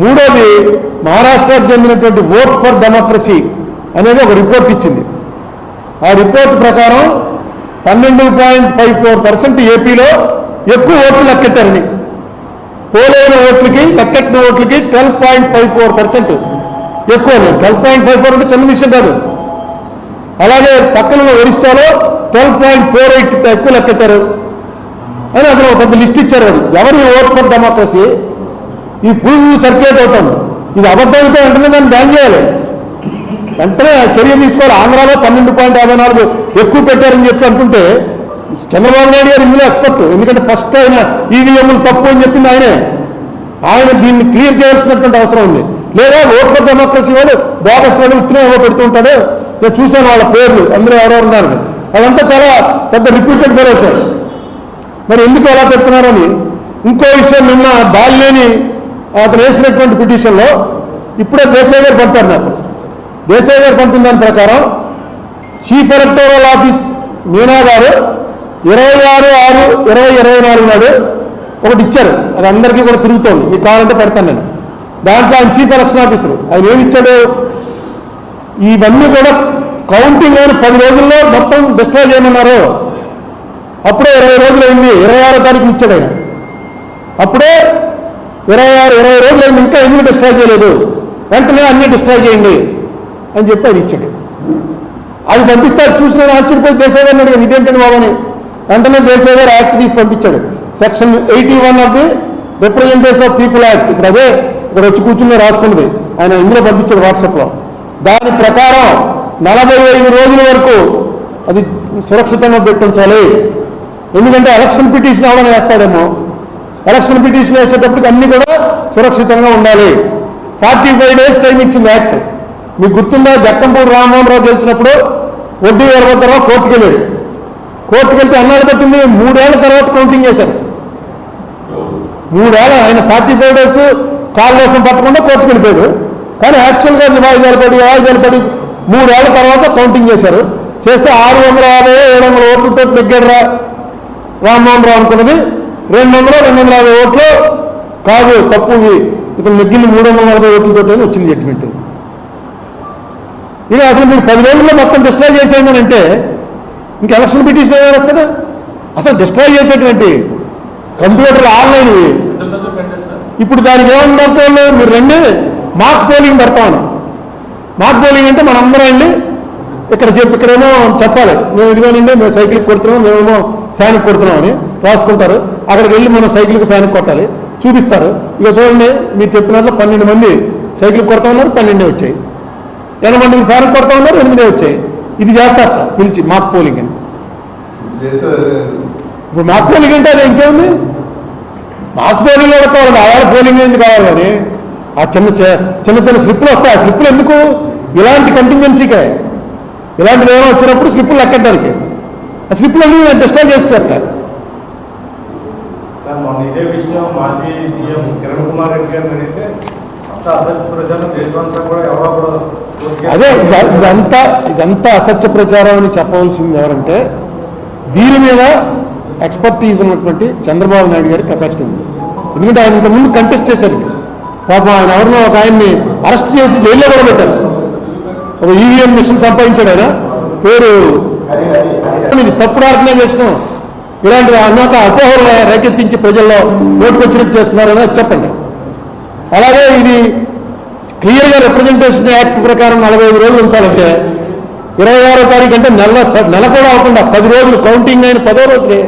మూడోది మహారాష్ట్రకు చెందినటువంటి ఓట్ ఫర్ డెమోక్రసీ అనేది ఒక రిపోర్ట్ ఇచ్చింది. ఆ రిపోర్ట్ ప్రకారం పన్నెండు పాయింట్ ఫైవ్ ఫోర్ పర్సెంట్ ఏపీలో ఎక్కువ ఓట్లు లెక్కెట్టారని. పోలైన ఓట్లకి లెక్కెట్టిన ఓట్లకి twelve point five four percent ఎక్కువ ట్వెల్వ్ పాయింట్ ఫైవ్ ఫోర్ అంటే చిన్న విషయం కాదు. అలాగే పక్కన ఒరిస్సాలో ట్వెల్వ్ పాయింట్ ఫోర్ ఎయిట్ ఎక్కువ లెక్కెట్టారు అని అతను ఒక పెద్ద లిస్ట్ ఇచ్చారు అది. ఎవరు ఓట్ ఫర్ డెమోక్రసీ ఈ ఫుల్ సర్క్యులేట్ అవుతుంది. ఇది అబద్ధమైతే వెంటనే దాన్ని బ్యాన్ చేయాలి. వెంటనే చర్య తీసుకోవాలి. ఆంధ్రాలో పన్నెండు పాయింట్ యాభై నాలుగు ఎక్కువ పెట్టారని చెప్పి అనుకుంటే చంద్రబాబు నాయుడు గారు ఇందులో ఎక్స్పర్ట్ ఎందుకంటే ఫస్ట్ ఆయన ఈవీఎంలు తప్పు అని చెప్పింది ఆయనే. ఆయన దీన్ని క్లియర్ చేయాల్సినటువంటి అవసరం ఉంది. లేదా ఓట్ ఫర్ డెమోక్రసీ వాడు బోగస్ వాళ్ళు ఉత్తరం ఏవో పెడుతుంటాడు నేను చూశాను వాళ్ళ పేర్లు. అందరూ ఎవరెవరు ఉన్నారు. అదంతా చాలా పెద్ద రిపీటెడ్ పేరేశారు మరి ఎందుకు అలా పెడుతున్నారని? ఇంకో విషయం నిన్న బాల్యని అతను వేసినటువంటి పిటిషన్లో ఇప్పుడే దేశాయ్ గారు పంపారు నాకు. దేశాయ్ గారు పంపిన దాని ప్రకారం చీఫ్ ఎలక్టోరల్ ఆఫీస్ మీనా గారు ఇరవై ఆరు ఆరు ఇరవై ఇరవై నాలుగు నాడు ఒకటి ఇచ్చారు. అది అందరికీ కూడా తిరుగుతోంది. మీకు కావాలంటే పెడతాను నేను. దాంట్లో ఆయన చీఫ్ ఎలక్షన్ ఆఫీసర్. ఆయన ఏమిచ్చాడు ఇవన్నీ కూడా కౌంటింగ్ అయిన పది రోజుల్లో మొత్తం డిస్ట్రాయ్ చేయమన్నారు. అప్పుడే ఇరవై రోజులు అయింది. ఇరవై ఆరో తారీఖు ఇచ్చాడు ఆయన. అప్పుడే ఇరవై ఆరు ఇరవై రోజులు ఇంకా ఎందుకు డిస్ట్రాయ్ చేయలేదు? వెంటనే అన్ని డిస్ట్రాయ్ చేయండి అని చెప్పి అది ఇచ్చాడు. అది పంపిస్తారు చూసిన ఆశ్చర్యపోయి దేశాయ్ గారిని అడిగాను ఇదేంటండి బాబని వెంటనే దేశాయ్ గారు యాక్ట్ తీసి పంపించాడు. Section eighty one of the representatives of people act ఇక్కడ అదే ఇక్కడ వచ్చి కూర్చుని రాసుకున్నది ఆయన ఇందులో పంపించాడు వాట్సాప్లో. దాని ప్రకారం నలభై ఐదు రోజుల వరకు అది సురక్షితంగా పెట్టించాలి ఎందుకంటే ఎలక్షన్ పిటిషన్ ఎవరైనా వేస్తాడేమో. ఎలక్షన్ పిటిషన్ వేసేటప్పటికి అన్ని కూడా సురక్షితంగా ఉండాలి. ఫార్టీ ఫైవ్ డేస్ టైం ఇచ్చింది యాక్ట్. మీకు గుర్తుందా? జక్కంపూడి రామ్మోహన్ రావు గెలిచినప్పుడు వడ్డీ వీరభద్రరావు కోర్టుకు వెళ్ళాడు. కోర్టుకు వెళ్తే అన్నాడు పట్టింది మూడేళ్ళ తర్వాత కౌంటింగ్ చేశారు మూడేళ్ళ ఆయన ఫార్టీ ఫైవ్ డేస్ కాల్ కోసం పట్టకుండా కోర్టుకు వెళ్ళిపోయాడు. కానీ యాక్చువల్గా వాయిదాలు పడి వాయిదాలు పడి మూడేళ్ళ తర్వాత కౌంటింగ్ చేశారు. చేస్తే ఆరు వందల యాభై ఏడు వందల ఓట్లతో నెగ్గాడురా రామ్మోహన్ రావు అనుకున్నది. రెండు వందల రెండు వందల యాభై ఓట్లు. కాదు తప్పు ఇది ఇతను నెగ్గింది మూడు వందల నలభై ఓట్లతో వచ్చింది జడ్జిమెంట్ ఇక అసలు మీరు పది రోజుల్లో మొత్తం డిస్ట్రాయ్ చేసేయండి అని అంటే ఇంక ఎలక్షన్ పిటిషన్ ఏమైనా అసలు డిస్ట్రాయ్ చేసేటువంటి కంప్యూటర్ ఆన్లైన్ ఇప్పుడు దానికి ఏమన్నట్టు మీరు రండి. మాక్ పోలింగ్ పెడతామని మాక్ పోలింగ్ అంటే మనందరం వెళ్ళి ఇక్కడ చెప్పి ఇక్కడేమో చెప్పాలి. మేము ఇదిగోనండి మేము సైకిల్ కొడుతున్నాం మేమేమో ఫ్యాన్కి కొడుతున్నాం అని రాసుకుంటారు. అక్కడికి వెళ్ళి మనం సైకిల్కి ఫ్యాన్కి కొట్టాలి. చూపిస్తారు. ఇక చూడండి మీరు చెప్పినట్లు పన్నెండు మంది సైకిల్ కొడతా ఉన్నారు పన్నెండే వచ్చాయి. ఎనభై మందికి ఫ్యాన్ కొడతా ఉన్నారు ఎనిమిదే వచ్చాయి. ఇది చేస్తారట పిలిచి మాక్ పోలింగ్ అని. ఇప్పుడు మాక్ పోలింగ్ అంటే అది ఇంకేముంది? మాకు పోలింగ్ కూడా కావాలి ఆయాల పోలింగ్ ఎందుకు కావాలి కానీ? ఆ చిన్న చిన్న చిన్న స్లిప్పులు వస్తాయి. ఆ స్లిప్పులు ఎందుకు? ఇలాంటి కంటింజెన్సీకే ఇలాంటిది ఏమైనా వచ్చినప్పుడు స్లిప్పులు లెక్కడానికి ఆ స్లిప్పులు అన్ని డిస్ట్రాయ్ మొన్న ఇదే విషయం మాజీ సీఎం కిరణ్ కుమార్ రెడ్డి అడిగితే అదే ఇద- ఇదంతా ఇదంతా అసత్య ప్రచారం అని చెప్పవలసింది ఎవరంటే దీని మీద ఎక్స్పర్టీజ్ ఉన్నటువంటి చంద్రబాబు నాయుడు గారి కెపాసిటీ ఉంది. ఎందుకంటే ఆయన ఇంతకుముందు కంటెస్ట్ చేశారు. పాపం ఆయన ఎవరినో ఒక ఆయన్ని అరెస్ట్ చేసి జైల్లో కూడా పెట్టారు ఒక ఈవీఎం మిషన్ సంపాదించాడు ఆయన. పేరు ఇది తప్పుడు చేసినాం. ఇలాంటి అన్నాక అపోహలు రేకెత్తించి ప్రజల్లో నోటుకొచ్చినట్టు చేస్తున్నారని చెప్పండి. అలాగే ఇది క్లియర్గా రిప్రజెంటేషన్ యాక్ట్ ప్రకారం నలభై ఐదు రోజులు ఉంచాలంటే ఇరవై ఆరో తారీఖు అంటే నెల నెల కూడా అవ్వకుండా పది రోజులు కౌంటింగ్ అయిన పదో రోజులే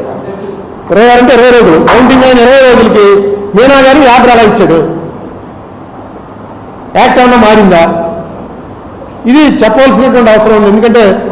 ఇరవై ఆరు అంటే ఇరవై రోజులు కౌంటింగ్ అయిన ఇరవై రోజులకి మీనా గారు ఆర్డర్ అలా ఇచ్చాడు? యాక్ట్ ఏమన్నా మారిందా? ఇది చెప్పవలసినటువంటి అవసరం ఉంది. ఎందుకంటే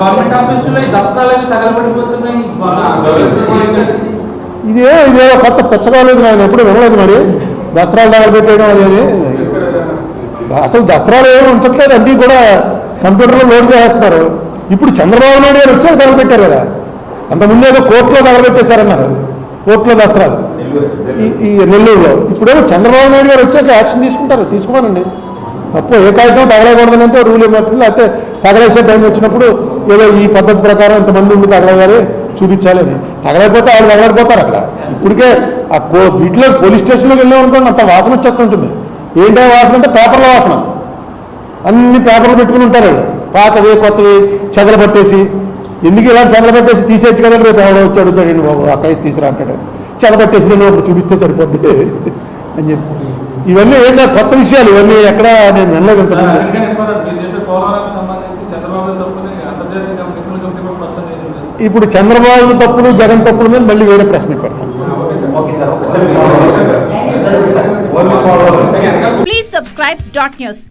గవర్నమెంట్ ఆఫీసులో ఈ దస్తాలకి తగలబడిపోతున్నాయి. ఇదే ఇదేదో కొత్త పుచ్చకాలేదు నేను ఎప్పుడు వినలేదు మరి. దసరాలు తగలబెట్టేయడం అది అసలు దస్త్రాలు ఏమి ఉంచట్లేదు అన్నీ కూడా కంప్యూటర్లో లోడ్ చేస్తున్నారు. ఇప్పుడు చంద్రబాబు నాయుడు గారు వచ్చారు తగలబెట్టారు కదా. అంతకుముందు ఏదో కోర్టులో తగలబెట్టేశారన్నారు. కోర్టులో దస్త్రాలు ఈ ఈ నెల్లూరులో. ఇప్పుడేమో చంద్రబాబు నాయుడు గారు వచ్చాక యాక్షన్ తీసుకుంటారు. తీసుకోనండి. తప్పు ఏ కాగితం తగలకూడదని అంటే రూల్ ఏమంటుంది లేకపోతే తగలేసే టైం వచ్చినప్పుడు ఏదో ఈ పద్ధతి ప్రకారం ఇంతమంది ఉండి చూపించాలి చూపించాలని తగలకపోతే వాళ్ళు తగలకపోతారు అక్కడ. ఇప్పటికే ఆ కో వీటిలో పోలీస్ స్టేషన్లోకి వెళ్ళాం అనుకోండి అంత వాసన వచ్చేస్తుంటుంది. ఏంటో వాసన అంటే పేపర్ల వాసన. అన్ని పేపర్లు పెట్టుకుని ఉంటారు వాళ్ళు పాతవి కొత్తవి చెదలు పట్టేసి. ఎందుకు ఇలాంటి చెదలు పట్టేసి తీసేయచ్చు కదా రేపు ఎవడో వచ్చి అడుగుతాడు బాబు ఆ కేసు తీసుకురా అంటాడు. చెద పట్టేసి నేను ఒకటి చూపిస్తే సరిపోద్ది అని చెప్పి. ఇవన్నీ ఏంటో కొత్త విషయాలు? ఇవన్నీ ఎక్కడ నేను వినలేదు ఇంతకుముందు. ఇప్పుడు చంద్రబాబు తప్పులు జగన్ తప్పుల మీద మళ్ళీ వేరే ప్రశ్న పెడతాం. Please subscribe dot news